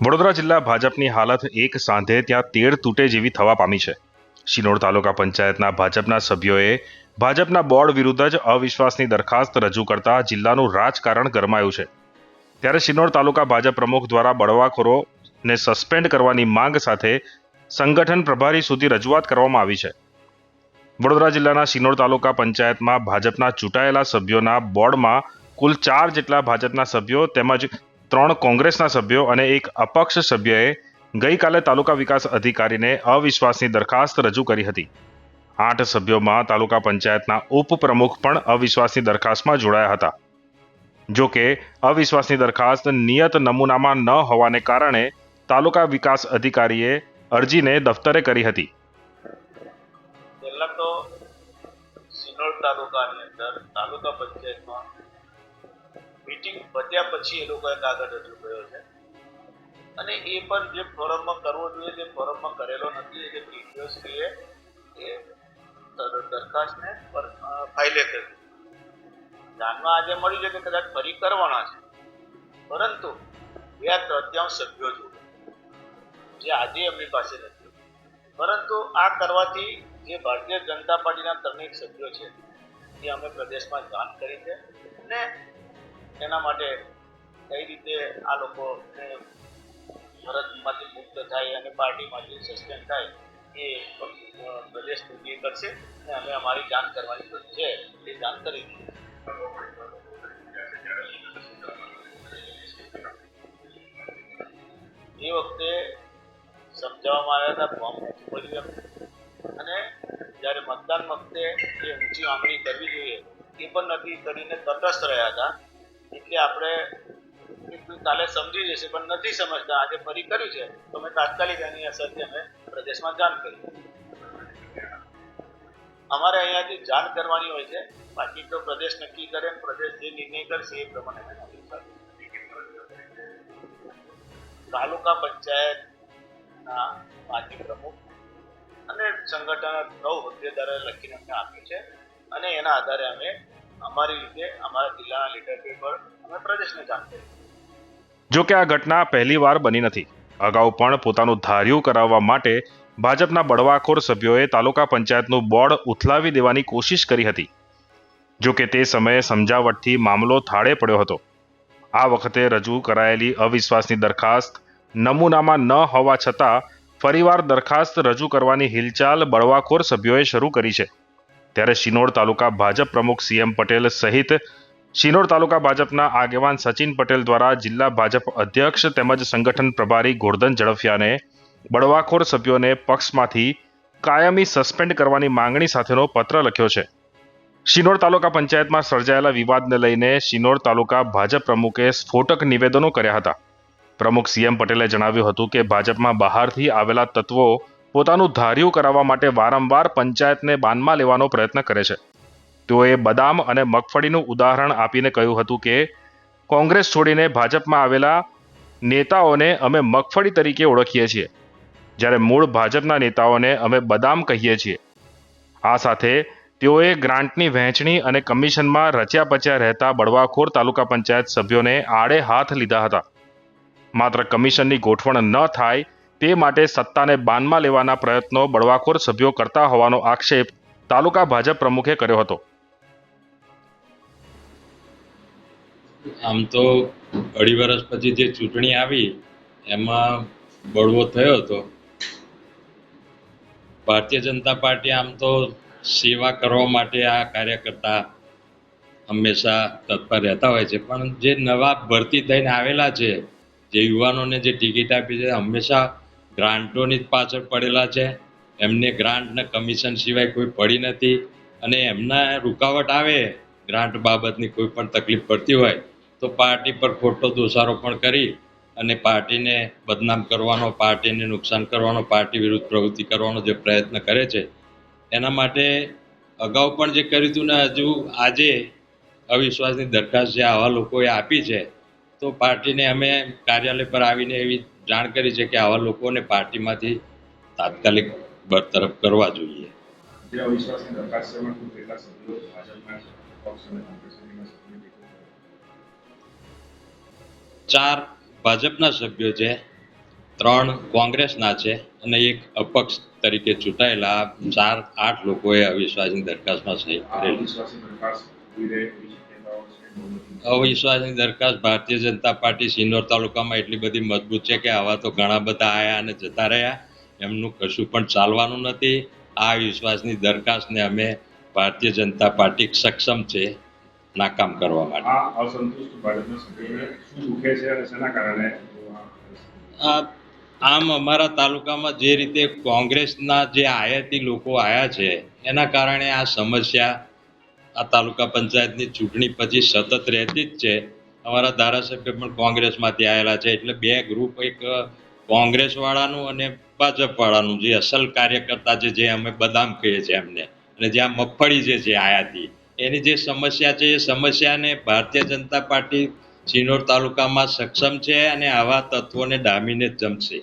વડોદરા જિલ્લા ભાજપની હાલત એક સાંધે ત્યાં તેડ તૂટે જેવી થવા પામી છે. શિનોર તાલુકા પંચાયતના ભાજપના સભ્યોએ ભાજપના બોર્ડ વિરુદ્ધ જ અવિશ્વાસની દરખાસ્ત રજૂ કરતા જિલ્લાનું રાજકારણ ગરમાયું છે. ત્યારે શિનોર તાલુકા ભાજપ પ્રમુખ દ્વારા બળવાખોરોને સસ્પેન્ડ કરવાની માંગ સાથે સંગઠન પ્રભારી સુધી રજૂઆત કરવામાં આવી છે. વડોદરા જિલ્લાના શિનોર તાલુકા પંચાયતમાં ભાજપના ચૂંટાયેલા સભ્યોના બોર્ડમાં કુલ ચાર જેટલા ભાજપના સભ્યો તેમજ ત્રણ કોંગ્રેસના સભ્યો અને એક અપક્ષ સભ્યએ ગઈકાલે તાલુકા વિકાસ અધિકારીને અવિશ્વાસની દરખાસ્ત રજૂ કરી હતી. આઠ સભ્યોમાં તાલુકા પંચાયતના ઉપપ્રમુખ પણ અવિશ્વાસની દરખાસ્તમાં જોડાયા હતા. જો કે, અવિશ્વાસની દરખાસ્ત નિયત નમૂનામાં ન હોવાને કારણે તાલુકા વિકાસ અધિકારીએ અરજીને દફતરે કરી હતી. પહેલા તો સિનોર તાલુકાની અંદર તાલુકા પંચાયતમાં મીટિંગ પત્યા પછી એ લોકોએ કાગળ રજૂ કર્યો છે. અને એ પણ જે ફોરમમાં કરવો જોઈએ તે ફોરમમાં કરેલો નથી એટલે ટીડીઓશ્રીએ એ દરખાસ્તને ફાઇલે કરી જાણવા આજે મળ્યું છે કે કદાચ ફરી કરવાના છે. પરંતુ બે તૃતીયાંશ સભ્યો જોડે, જે આજે એમની પાસે નથી. પરંતુ આ કરવાથી જે ભારતીય જનતા પાર્ટીના ત્રણેક સભ્યો છે, એ અમે પ્રદેશમાં જાણ કરી છે. અને એના માટે કઈ રીતે આ લોકોને ફરજમાંથી મુક્ત થાય અને પાર્ટીમાંથી સસ્પેન્ડ થાય એ પ્રદેશ સુધી કરશે અને અમે અમારી જાણ કરવાની છે, એ જાણ કરી એ વખતે સમજાવવામાં આવ્યા હતા ફોર્મ પડ્યું અને જ્યારે મતદાન વખતે જે ઊંચી માંગણી કરવી જોઈએ, એ પણ નથી કરીને તટસ્થ રહ્યા હતા. એટલે આપણે કીધું કાલે સમજી જશે, પણ નથી સમજતા. આજે ફરી કર્યું છે. તો અમે તાત્કાલિક એની અસરથી અમે પ્રદેશમાં જાણ કરી. અમારે અહીંયાથી જાણ કરવાની હોય છે, બાકી તો પ્રદેશ નક્કી કરે પ્રદેશ જે નિર્ણય કરશે એ પ્રમાણે અમે પંચાયત ના તાલુકા માજી પ્રમુખ અને સંગઠન નવ હોદ્દેદારોએ લખીને અમને આપ્યું છે અને એના આધારે અમે અમારી રીતે અમારા જિલ્લાના લીડર પર અમે પ્રદેશને જાણ જો કે આ ઘટના પહેલીવાર બની નથી. અગાઉ પણ પોતાનું ધાર્યું કરાવવા માટે ભાજપના બળવાખોર સભ્યોએ તાલુકા પંચાયતનું બોર્ડ ઉથલાવી દેવાની કોશિશ કરી હતી. જો કે તે સમયે સમજાવટથી મામલો થાળે પડ્યો હતો. આ વખતે રજૂ કરાયેલી અવિશ્વાસની દરખાસ્ત નમૂનામાં ન હોવા છતાં ફરીવાર દરખાસ્ત રજૂ કરવાની હિલચાલ બળવાખોર સભ્યોએ શરૂ કરી છે. ત્યારે શિનોર તાલુકા ભાજપ પ્રમુખ સીએમ પટેલ સહિત શિનોર તાલુકા ભાજપના આગેવાન સચિન પટેલ દ્વારા જિલ્લા ભાજપ અધ્યક્ષ તેમજ સંગઠન પ્રભારી ગોરધન ઝડફિયાને બળવાખોર સભ્યોને પક્ષમાંથી કાયમી સસ્પેન્ડ કરવાની માંગણી સાથેનો પત્ર લખ્યો છે. શિનોર તાલુકા પંચાયતમાં સર્જાયેલા વિવાદને લઈને શિનોર તાલુકા ભાજપ પ્રમુખે સ્ફોટક નિવેદનો કર્યા હતા. પ્રમુખ સીએમ પટેલે જણાવ્યું હતું કે ભાજપમાં બહારથી આવેલા તત્વો પોતાનું ધાર્યું કરાવવા માટે વારંવાર પંચાયતને બાનમાં લેવાનો પ્રયત્ન કરે છે. તેઓએ બદામ અને મગફળીનું ઉદાહરણ આપીને કહ્યું હતું કે, કોંગ્રેસ છોડીને ભાજપમાં આવેલા નેતાઓને અમે મગફળી તરીકે ઓળખીએ છીએ. જ્યારે મૂળ ભાજપના નેતાઓને અમે બદામ કહીએ છીએ. આ સાથે તેઓએ ગ્રાન્ટની વહેંચણી અને કમિશનમાં રચ્યા પચ્યા રહેતા બળવાખોર તાલુકા પંચાયત સભ્યોને આડે હાથ લીધા હતા. માત્ર કમિશનની ગોઠવણ ન થાય તે માટે સત્તાને બાનમાં લેવાના પ્રયત્નો બળવાખોર સભ્યો કરતા હોવાનો આક્ષેપ તાલુકા ભાજપ પ્રમુખે કર્યો હતો. આમ તો અઢી વર્ષ પછી જે ચૂંટણી આવી, એમાં બળવો થયો હતો. ભારતીય જનતા પાર્ટી આમ તો સેવા કરવા માટે આ કાર્યકર્તા હંમેશા તત્પર રહેતા હોય છે. પણ જે નવા ભરતી થઈને આવેલા છે, જે યુવાનોને જે ટિકિટ આપી છે, હંમેશા ગ્રાન્ટોની જ પાછળ પડેલા છે. એમને ગ્રાન્ટ ને કમિશન સિવાય કોઈ પડી નથી અને એમના રૂકાવટ આવે, ગ્રાન્ટ બાબતની કોઈ પણ તકલીફ પડતી હોય, તો પાર્ટી પર ખોટો દોષારો પણ કરી અને પાર્ટીને બદનામ કરવાનો, પાર્ટીને નુકસાન કરવાનો, પાર્ટી વિરુદ્ધ પ્રવૃત્તિ કરવાનો જે પ્રયત્ન કરે છે, એના માટે અગાઉ પણ જે કર્યું હતું ને હજુ આજે અવિશ્વાસની દરખાસ્ત જે આવા લોકોએ આપી છે, તો પાર્ટીને અમે કાર્યાલય પર આવીને એવી જાણ કરી છે કે આવા લોકોને પાર્ટીમાંથી તાત્કાલિક બરતરફ કરવા જોઈએ. ચાર ભાજપના સભ્યો છે ત્રણ કોંગ્રેસના છે અને એક અપક્ષ તરીકે ચૂંટાયેલા ચાર આઠ લોકોએ અવિશ્વાસની દરખાસ્તમાં સહી કરેલી. અવિશ્વાસની દરખાસ્ત ભારતીય જનતા પાર્ટી સિન્નોર તાલુકામાં એટલી બધી મજબૂત છે કે આવા તો ઘણા બધા આયા અને જતા રહ્યા. એમનું કશું પણ ચાલવાનું નથી. આ વિશ્વાસની દરખાસ્તને અમે ભારતીય જનતા પાર્ટી સક્ષમ છે નાકામ કરવા માટે. આ અસંતુષ્ટ ભાજપના સભ્યોને શું દુખે છે અને શેના કારણે? તેઓ આ પરિસ્થિતિ આ આમ અમારા તાલુકામાં જે રીતે કોંગ્રેસના જે આયાતી લોકો આવ્યા છે એના કારણે આ સમસ્યા આ તાલુકા પંચાયતની ચૂંટણી પછી સતત રહેતી જ છે. અમારા ધારાસભ્ય પણ કોંગ્રેસમાંથી આવેલા છે. એટલે બે ગ્રુપ, એક કોંગ્રેસવાળાનું અને ભાજપવાળાનું જે અસલ કાર્યકર્તા છે, જે અમે બદામ કહીએ છીએ એમને. અને જ્યાં મગફળી જે છે, આયાતી. એની જે સમસ્યા છે, એ સમસ્યાને ભારતીય જનતા પાર્ટી સિનોર તાલુકામાં સક્ષમ છે અને આવા તત્વોને ડામીને જમશે.